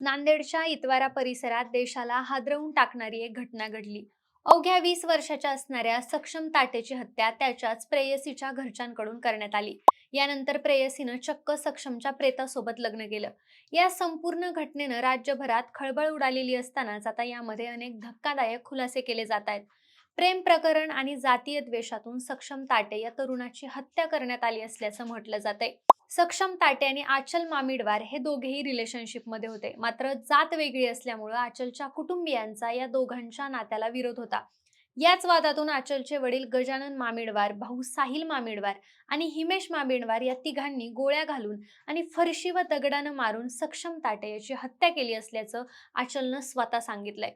नांदेडच्या इतवारा परिसरात देशाला हादरवून टाकणारी एक घटना घडली. अवघ्या वीस वर्षाच्या असणाऱ्या सक्षम ताटेची हत्या त्याच्याच प्रेयसीच्या घरच्यांकडून करण्यात आली. यानंतर प्रेयसीनं चक्क सक्षमच्या प्रेतासोबत लग्न केलं. या संपूर्ण घटनेनं राज्यभरात खळबळ उडालेली असतानाच आता यामध्ये अनेक धक्कादायक खुलासे केले जात आहेत. प्रेम प्रकरण आणि जातीय द्वेषातून सक्षम ताटे या तरुणाची हत्या करण्यात आली असल्याचं म्हटलं जातंय. सक्षम ताटे आणि आचल मामिडवार हे दोघेही रिलेशनशिपमध्ये होते. मात्र जात वेगळी असल्यामुळं आचलच्या कुटुंबियांचा या दोघांच्या नात्याला विरोध होता. याच वादातून आचलचे वडील गजानन मामिडवार भाऊ साहिल मामिडवार आणि हिमेश मामिडवार या तिघांनी गोळ्या घालून आणि फरशी व दगडानं मारून सक्षम ताटे याची हत्या केली असल्याचं आचलनं स्वतः सांगितलंय.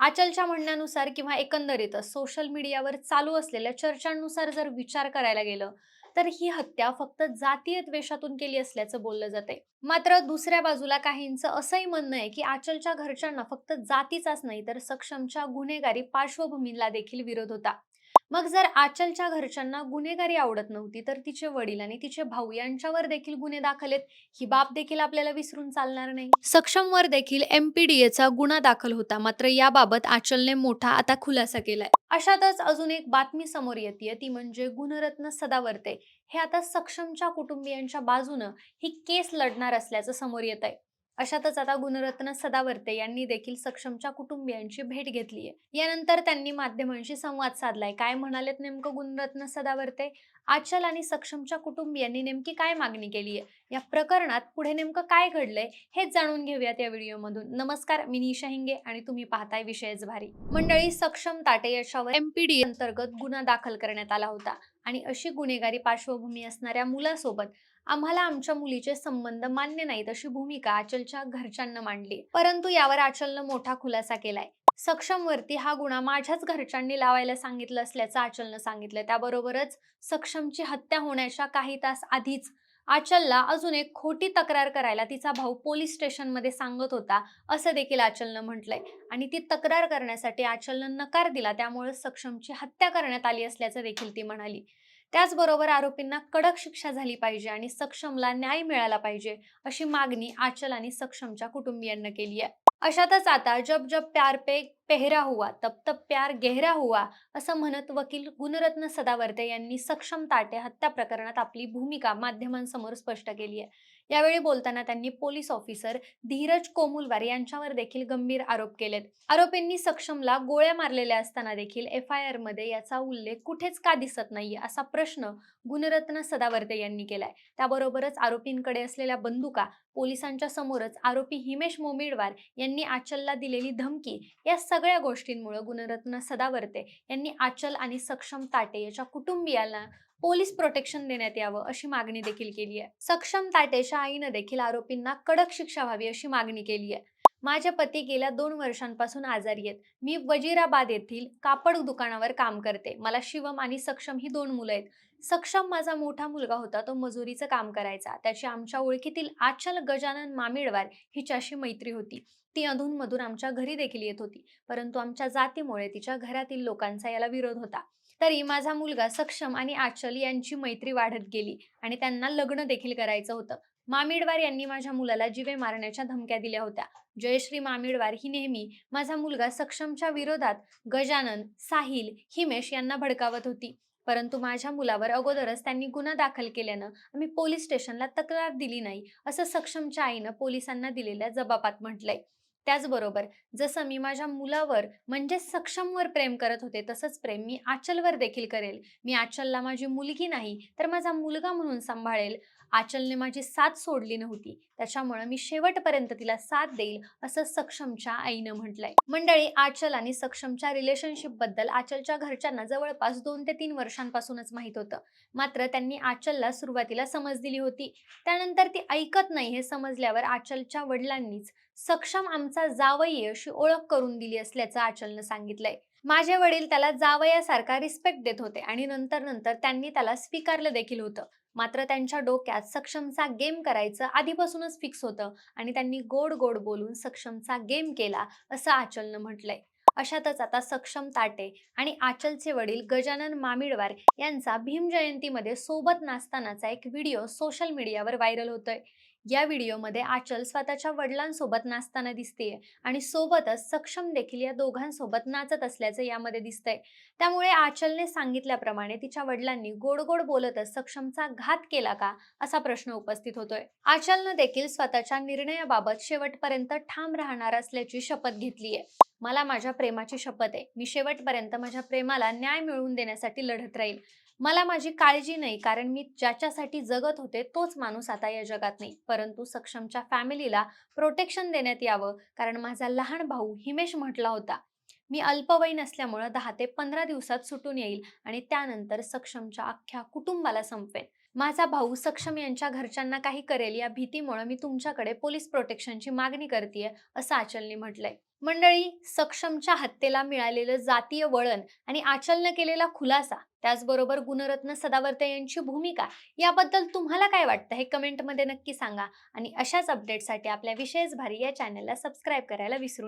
आचलच्या म्हणण्यानुसार किंवा एकंदरीतच सोशल मीडियावर चालू असलेल्या चर्चांनुसार जर विचार करायला गेलं तर ही हत्या फक्त जातीय द्वेषातून केली असल्याचं बोललं जाते मात्र दुसऱ्या बाजूला काहींचं असंही म्हणणं आहे की आचलच्या घरच्यांना फक्त जातीचाच नाही तर सक्षमच्या गुन्हेगारी पार्श्वभूमीला देखील विरोध होता. मग जर आचलच्या घरच्यांना गुन्हेगारी आवडत नव्हती तर तिचे वडील आणि तिचे भाऊ यांच्यावर देखील गुन्हे दाखल आहेत. ही बाब देखील आपल्याला विसरून चालणार नाही. सक्षमवर देखील एमपीडीएचा गुन्हा दाखल होता मात्र याबाबत आचलने मोठा आता खुलासा केलाय. अशातच अजून एक बातमी समोर येते ती म्हणजे गुणरत्न सदावर्ते. हे आता सक्षमच्या कुटुंबियांच्या बाजूनं ही केस लढणार असल्याचं समोर येत आहे अशातच आता गुणरत्न सदावर्ते यांनी देखील सक्षमच्या कुटुंबियांची भेट घेतली आहे. यानंतर त्यांनी माध्यमांशी संवाद साधलाय. काय म्हणालेत नेमकं गुणरत्न सदावर्ते? आचल आणि सक्षमच्या कुटुंबियांनी नेमकी काय मागणी केली आहे? या प्रकरणात पुढे नेमकं काय घडलंय हेच जाणून घेऊयात या व्हिडिओमधून. नमस्कार मी निशा हिंगे आणि तुम्ही पाहताय विषयच भारी. मंडळी सक्षम ताटे याच्यावर एमपीडी अंतर्गत गुन्हा दाखल करण्यात आला होता. आणि अशी गुन्हेगारी पार्श्वभूमी असणाऱ्या मुलासोबत आम्हाला आमच्या मुलीचे संबंध मान्य नाहीत अशी भूमिका आचलच्या घरच्यांना मांडली. परंतु यावर आचलनं मोठा खुलासा केलाय. सक्षमवरती हा गुन्हा माझ्याच घरच्यांनी लावायला सांगितलं असल्याचं आचलनं सांगितलं त्याबरोबरच सक्षमची हत्या होण्याच्या काही तास आधीच आचलला अजून एक खोटी तक्रार करायला तिचा भाऊ पोलीस स्टेशनमध्ये सांगत होता असं देखील आचलनं म्हटलंय. आणि ती तक्रार करण्यासाठी आचलनं नकार दिला त्यामुळे सक्षमची हत्या करण्यात आली असल्याचं देखील ती म्हणाली. त्याचबरोबर आरोपींना कडक शिक्षा झाली पाहिजे आणि सक्षमला न्याय मिळाला पाहिजे अशी मागणी आचल आणि सक्षमच्या कुटुंबियांना केली आहे. अशातच आता जब जब प्यार पे पेहरा हुआ तब तब प्यार गेहरा हुआ असं म्हणत वकील गुणरत्न सदावर्ते यांनी सक्षम ताटे हत्या प्रकरणात आपली भूमिका माध्यमांसमोर स्पष्ट केली आहे. यावेळी बोलताना त्यांनी पोलीस ऑफिसर धीरज कोमुलवार यांच्यावर देखील गंभीर आरोप केलेत. आरोपींनी सक्षमला गोळ्या मारलेल्या असताना देखील एफ आय आरमध्ये याचा उल्लेख कुठेच का दिसत नाहीये असा प्रश्न गुणरत्न सदावर्ते यांनी केलाय. त्याबरोबरच आरोपींकडे असलेल्या बंदुका पोलिसांच्या समोरच आरोपी हिमेश मोमिडवार यांनी आचलला दिलेली धमकी या सगळ्या गोष्टींमुळे गुणरत्न सदावर्ते यांनी आचल आणि सक्षम ताटे याच्या कुटुंबियांना पोलीस प्रोटेक्शन देण्यात यावं अशी मागणी देखील केली आहे. सक्षम ताटेच्या आईनं देखील आरोपींना कडक शिक्षा व्हावी अशी मागणी केली आहे. माझे पती गेल्या दोन वर्षांपासून आजारी आहेत. मी वजीराबाद येथील कापड दुकानावर काम करते. मला शिवम आणि सक्षम ही दोन मुलं आहेत. सक्षम माझा मोठा मुलगा होता तो मजुरीचं काम करायचा. त्याची आमच्या ओळखीतील आचल गजानन मामिडवार हिच्याशी मैत्री होती. ती अधूनमधून आमच्या घरी देखील येत होती परंतु आमच्या जातीमुळे तिच्या घरातील लोकांचा याला विरोध होता. तरी माझा मुलगा सक्षम आणि आचल यांची मैत्री वाढत गेली आणि त्यांना लग्न देखील करायचं होतं. मामिडवार यांनी माझ्या मुलाला जिवे मारण्याच्या धमक्या दिल्या होत्या. जयश्री मामिडवार ही नेहमी माझा मुलगा सक्षमच्या विरोधात गजानन साहिल हिमेश यांना भडकावत होती. परंतु माझ्या मुलावर अगोदरच त्यांनी गुन्हा दाखल केल्यानं आम्ही पोलीस स्टेशनला तक्रार दिली नाही असं सक्षमच्या आईनं पोलिसांना दिलेल्या जबाबात म्हटलंय. त्याचबरोबर जसं मी माझ्या मुलावर म्हणजे सक्षमवर प्रेम करत होते तसंच प्रेम मी आचलवर देखील करेल. मी आचलला माझी मुलगी नाही तर माझा मुलगा म्हणून सांभाळेल. आचलने माझी साथ सोडली नव्हती त्याच्यामुळे मी शेवटपर्यंत तिला साथ देईल असं सक्षमच्या आईनं म्हटलंय. मंडळी आचल आणि सक्षमच्या रिलेशनशिपबद्दल आचलच्या घरच्यांना जवळपास दोन ते तीन वर्षांपासूनच माहीत होतं. मात्र त्यांनी आचलला सुरुवातीला समज दिली होती. त्यानंतर ती ऐकत नाही हे समजल्यावर आचलच्या वडिलांनीच सक्षम आमचा जावई अशी ओळख करून दिली असल्याचं आचलनं सांगितलंय. माझे वडील त्याला जावयासारखा रिस्पेक्ट देत होते आणि नंतर नंतर त्यांनी त्याला स्वीकारलं देखील होतं. मात्र त्यांच्या डोक्यात सक्षमचा गेम करायचं आधीपासूनच फिक्स होतं आणि त्यांनी गोड गोड बोलून सक्षमचा गेम केला असं आचलनं म्हटलंय. अशातच आता सक्षम ताटे आणि आचलचे वडील गजानन मामिडवार यांचा भीम जयंतीमध्ये सोबत नाचतानाचा एक व्हिडिओ सोशल मीडियावर व्हायरल होतोय. या व्हिडिओमध्ये आचल स्वतःच्या वडिलांसोबत नाचताना दिसतेय आणि सोबतच सक्षम देखील या दोघांसोबत नाचत असल्याचं यामध्ये दिसतंय. त्यामुळे आचलने सांगितल्याप्रमाणे तिच्या वडिलांनी गोड गोड बोलतच सक्षमचा घात केला का असा प्रश्न उपस्थित होतोय. आचलनं देखील स्वतःच्या निर्णयाबाबत शेवटपर्यंत ठाम राहणार असल्याची शपथ घेतलीये. मला माझ्या प्रेमाची शपथ आहे. मी शेवटपर्यंत माझ्या प्रेमाला न्याय मिळवून देण्यासाठी लढत राहील मला माझी काळजी नाही कारण मी ज्याच्यासाठी जगत होते तोच माणूस आता या जगात नाही. परंतु सक्षमच्या फॅमिलीला प्रोटेक्शन देण्यात यावं कारण माझा लहान भाऊ हिमेश म्हटला होता मी अल्पवयीन असल्यामुळं दहा ते पंधरा दिवसात सुटून येईल आणि त्यानंतर सक्षमच्या अख्ख्या कुटुंबाला संपवेन माझा भाऊ सक्षम यांच्या घरच्यांना काही करेल या भीतीमुळे मी तुमच्याकडे पोलीस प्रोटेक्शनची मागणी करते असं आचलने म्हटलंय. मंडळी सक्षमच्या हत्येला मिळालेलं जातीय वळण आणि आचलनं केलेला खुलासा त्याचबरोबर गुणरत्न सदावर्ते यांची भूमिका याबद्दल तुम्हाला काय वाटतं? हे कमेंटमध्ये नक्की सांगा आणि अशाच अपडेटसाठी आपल्या विशेष भारी या चॅनलला सबस्क्राईब करायला विसरू